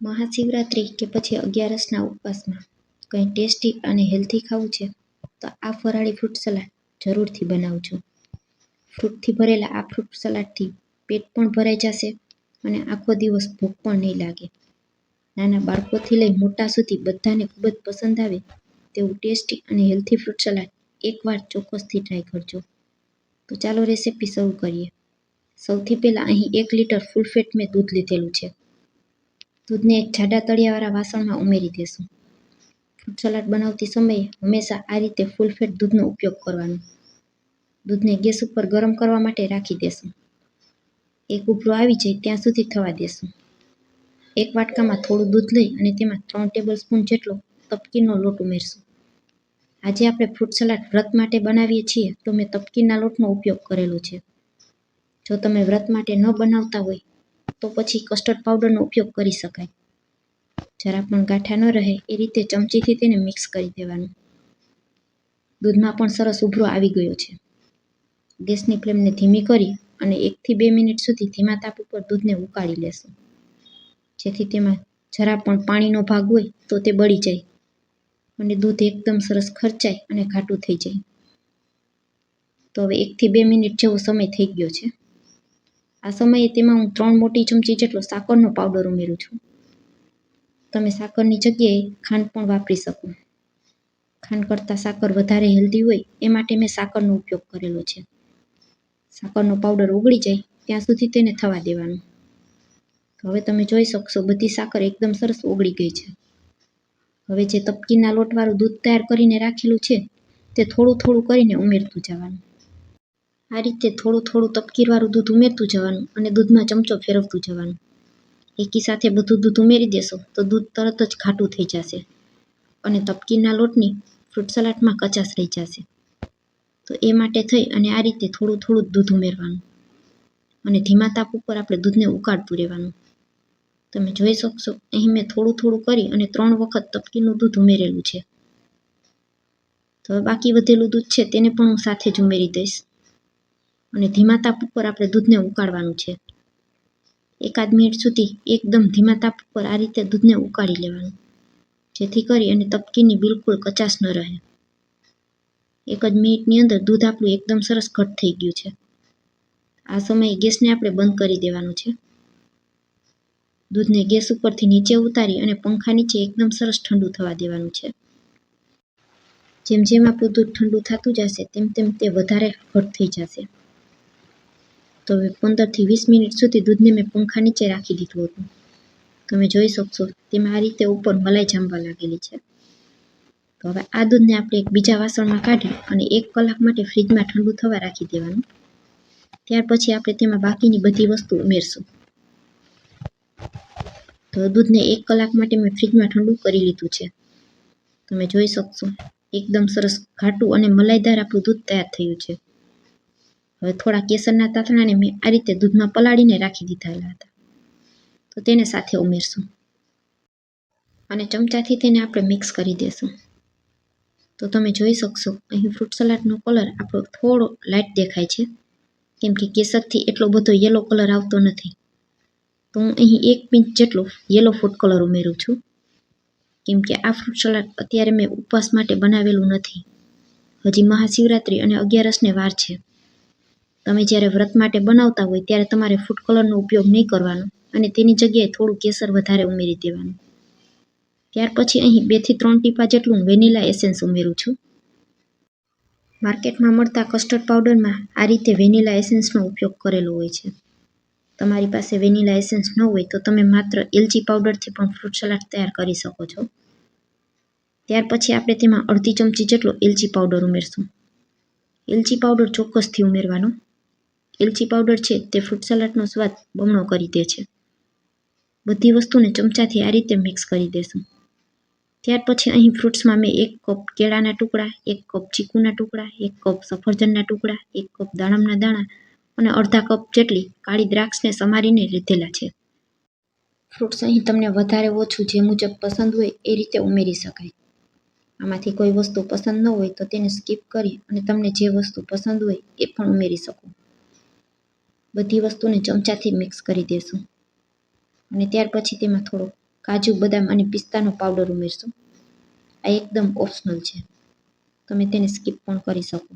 મહાશિવરાત્રિ કે પછી અગિયારસના ઉપવાસમાં કંઈ ટેસ્ટી અને હેલ્ધી ખાવું છે, તો આ ફરાળી ફ્રૂટ સલાડ જરૂરથી બનાવજો. ફ્રૂટથી ભરેલા આ ફ્રૂટ સલાડથી પેટ પણ ભરાઈ જશે અને આખો દિવસ ભૂખ પણ નહીં લાગે. નાના બાળકોથી લઈ મોટા સુધી બધાને ખૂબ જ પસંદ આવે તેવું ટેસ્ટી અને હેલ્ધી ફ્રૂટ સલાડ એકવાર ચોક્કસથી ટ્રાય કરજો. તો ચાલો રેસીપી શરૂ કરીએ. સૌથી પહેલાં અહીં એક લીટર ફૂલ ફેટ મેં દૂધ લીધેલું છે. દૂધને એક જાડા તળિયાવાળા વાસણમાં ઉમેરી દેશું. ફ્રૂટ સલાડ બનાવતી સમયે હંમેશા આ રીતે ફૂલ ફેટ દૂધનો ઉપયોગ કરવાનો. દૂધને ગેસ ઉપર ગરમ કરવા માટે રાખી દેશું. એક ઉભરો આવી જાય ત્યાં સુધી થવા દેશું. એક વાટકામાં થોડું દૂધ લઈ અને તેમાં ત્રણ ટેબલ સ્પૂન જેટલો તપકીનો લોટ ઉમેરશું. આજે આપણે ફ્રૂટ સલાડ વ્રત માટે બનાવીએ છીએ તો મેં તપકીના લોટનો ઉપયોગ કરેલો છે. જો તમે વ્રત માટે ન બનાવતા હોય તો પછી કસ્ટર્ડ પાવડરનો ઉપયોગ કરી શકાય. જરા પણ ગાંઠા ન રહે એ રીતે ચમચીથી તેને મિક્સ કરી દેવાનું. દૂધમાં પણ સરસ ઉભરો આવી ગયો છે. ગેસની ફ્લેમને ધીમી કરી અને એકથી બે મિનિટ સુધી ધીમા તાપ ઉપર દૂધને ઉકાળી લેશું. જેથી તેમાં જરા પણ પાણીનો ભાગ હોય તો તે બળી જાય અને દૂધ એકદમ સરસ ખર્ચાય અને ઘાટું થઈ જાય. તો હવે એકથી બે મિનિટ જેવો સમય થઈ ગયો છે. આ સમયે તેમાં હું ત્રણ મોટી ચમચી જેટલો સાકરનો પાવડર ઉમેરું છું. તમે સાકરની જગ્યાએ ખાંડ પણ વાપરી શકો. ખાંડ કરતાં સાકર વધારે હેલ્ધી હોય એ માટે મેં સાકરનો ઉપયોગ કરેલો છે. સાકરનો પાવડર ઓગળી જાય ત્યાં સુધી તેને થવા દેવાનું. હવે તમે જોઈ શકશો બધી સાકર એકદમ સરસ ઓગળી ગઈ છે. હવે જે તપકીના લોટવાળું દૂધ તૈયાર કરીને રાખેલું છે તે થોડું થોડું કરીને ઉમેરતું જવાનું. આ રીતે થોડું થોડું તપકીરવાળું દૂધ ઉમેરતું જવાનું અને દૂધમાં ચમચો ફેરવતું જવાનું. એકી સાથે બધું દૂધ ઉમેરી દેશો તો દૂધ તરત જ ઘાટું થઈ જશે અને તપકીરના લોટની ફ્રૂટ સલાડમાં કચાશ રહી જશે. તો એ માટે થઈ અને આ રીતે થોડું થોડું દૂધ ઉમેરવાનું અને ધીમા તાપ ઉપર આપણે દૂધને ઉકાળતું રહેવાનું. તમે જોઈ શકશો, અહીં મેં થોડું થોડું કરી અને ત્રણ વખત તપકીનું દૂધ ઉમેરેલું છે. તો બાકી વધેલું દૂધ છે તેને પણ હું સાથે જ ઉમેરી દઈશ. અને ધીમા તાપ ઉપર આપણે દૂધને ઉકાળવાનું છે. એકાદ મિનિટ સુધી એકદમ ધીમા તાપ ઉપર આ રીતે દૂધને ઉકાળી લેવાનું. જેથી કરી અને તપકીની બિલકુલ કચાશ ન રહે. એક જ મિનિટની અંદર દૂધ આપણું એકદમ સરસ ઘટ થઈ ગયું છે. આ સમયે ગેસને આપણે બંધ કરી દેવાનું છે. દૂધને ગેસ ઉપરથી નીચે ઉતારી અને પંખા નીચે એકદમ સરસ ઠંડુ થવા દેવાનું છે. જેમ જેમ આપણું દૂધ ઠંડુ થતું જશે, તેમ તેમ તે વધારે ઘટ થઈ જશે. તો હવે પંદરથી વીસ મિનિટ સુધી દૂધને મેં પંખા નીચે રાખી દીધું હતું. તમે જોઈ શકશો, તેમાં આ રીતે ઉપર મલાઈ જામવા લાગેલી છે. તો હવે આ દૂધને આપણે એક બીજા વાસણમાં કાઢી અને એક કલાક માટે ફ્રીજમાં ઠંડુ થવા રાખી દેવાનું. ત્યાર પછી આપણે તેમાં બાકીની બધી વસ્તુ ઉમેરશું. તો દૂધને એક કલાક માટે મેં ફ્રીજમાં ઠંડુ કરી લીધું છે. તમે જોઈ શકશો, એકદમ સરસ ઘાટું અને મલાઈદાર આપણું દૂધ તૈયાર થયું છે. હવે થોડા કેસરના તાતણાને મેં આ રીતે દૂધમાં પલાળીને રાખી દીધેલા હતા. તો તેને સાથે ઉમેરશું. અને ચમચાથી તેને આપણે મિક્સ કરી દેશું. તો તમે જોઈ શકશો, અહીં ફ્રૂટ સલાડનો કલર આપણો થોડો લાઇટ દેખાય છે. કેમ કે કેસરથી એટલો બધો યલો કલર આવતો નથી. તો હું અહીં એક પિંચ જેટલો યલો ફૂડ કલર ઉમેરું છું. કેમ કે આ ફ્રૂટ સલાડ અત્યારે મેં ઉપવાસ માટે બનાવેલું નથી. હજી મહાશિવરાત્રિ અને અગિયારસને વાર છે. તમે જ્યારે વ્રત માટે બનાવતા હોય ત્યારે તમારે ફૂડ કલરનો ઉપયોગ નહીં કરવાનો અને તેની જગ્યાએ થોડું કેસર વધારે ઉમેરી દેવાનું. ત્યાર પછી અહીં બેથી ત્રણ ટીપા જેટલું વેનીલા એસેન્સ ઉમેરું છું. માર્કેટમાં મળતા કસ્ટર્ડ પાવડરમાં આ રીતે વેનીલા એસેન્સનો ઉપયોગ કરેલો હોય છે. તમારી પાસે વેનીલા એસેન્સ ન હોય તો તમે માત્ર એલચી પાવડરથી પણ ફ્રૂટ સલાડ તૈયાર કરી શકો છો. ત્યાર પછી આપણે તેમાં અડધી ચમચી જેટલો એલચી પાવડર ઉમેરશું. એલચી પાવડર ચોક્કસથી ઉમેરવાનો. એલચી પાવડર છે તે ફ્રૂટ સલાડનો સ્વાદ બમણો કરી દે છે. બધી વસ્તુને ચમચાથી આ રીતે મિક્સ કરી દેશું. ત્યાર પછી અહીં ફ્રૂટ્સમાં મેં એક કપ કેળાના ટુકડા, એક કપ ચીકુના ટુકડા, એક કપ સફરજનના ટુકડા, એક કપ દાડમના દાણા અને અડધા કપ જેટલી કાળી દ્રાક્ષને સમારીને લીધેલા છે. ફ્રૂટ્સ અહીં તમને વધારે ઓછું જે મુજબ પસંદ હોય એ રીતે ઉમેરી શકાય. આમાંથી કોઈ વસ્તુ પસંદ ન હોય તો તેને સ્કીપ કરી અને તમને જે વસ્તુ પસંદ હોય એ પણ ઉમેરી શકો. બધી વસ્તુને ચમચાથી મિક્સ કરી દેશું. અને ત્યાર પછી તેમાં થોડો કાજુ, બદામ અને પિસ્તાનો પાવડર ઉમેરશું. આ એકદમ ઓપ્શનલ છે. તમે તેને સ્કીપ પણ કરી શકો.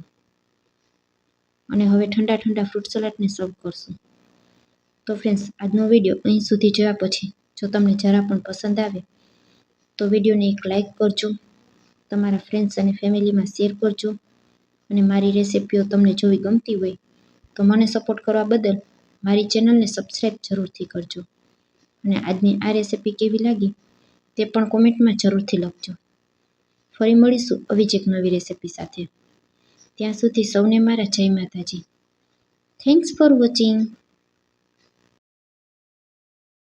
અને હવે ઠંડા ઠંડા ફ્રૂટ સલાડને સર્વ કરશું. તો ફ્રેન્ડ્સ આજનો વીડિયો અહીં સુધી જોયા પછી જો તમને જરા પણ પસંદ આવે, તો વિડીયોને એક લાઇક કરજો. તમારા ફ્રેન્ડ્સ અને ફેમિલીમાં શેર કરજો. અને મારી રેસિપીઓ તમને જોવી ગમતી હોય તો મને સપોર્ટ કરવા બદલ મારી ચેનલને સબસ્ક્રાઈબ જરૂરથી કરજો. અને આજની આ રેસિપી કેવી લાગી તે પણ કોમેન્ટમાં જરૂરથી લખજો. ફરી મળીશું આવી જ એક નવી રેસિપી સાથે. ત્યાં સુધી સૌને મારા જય માતાજી. Thanks for watching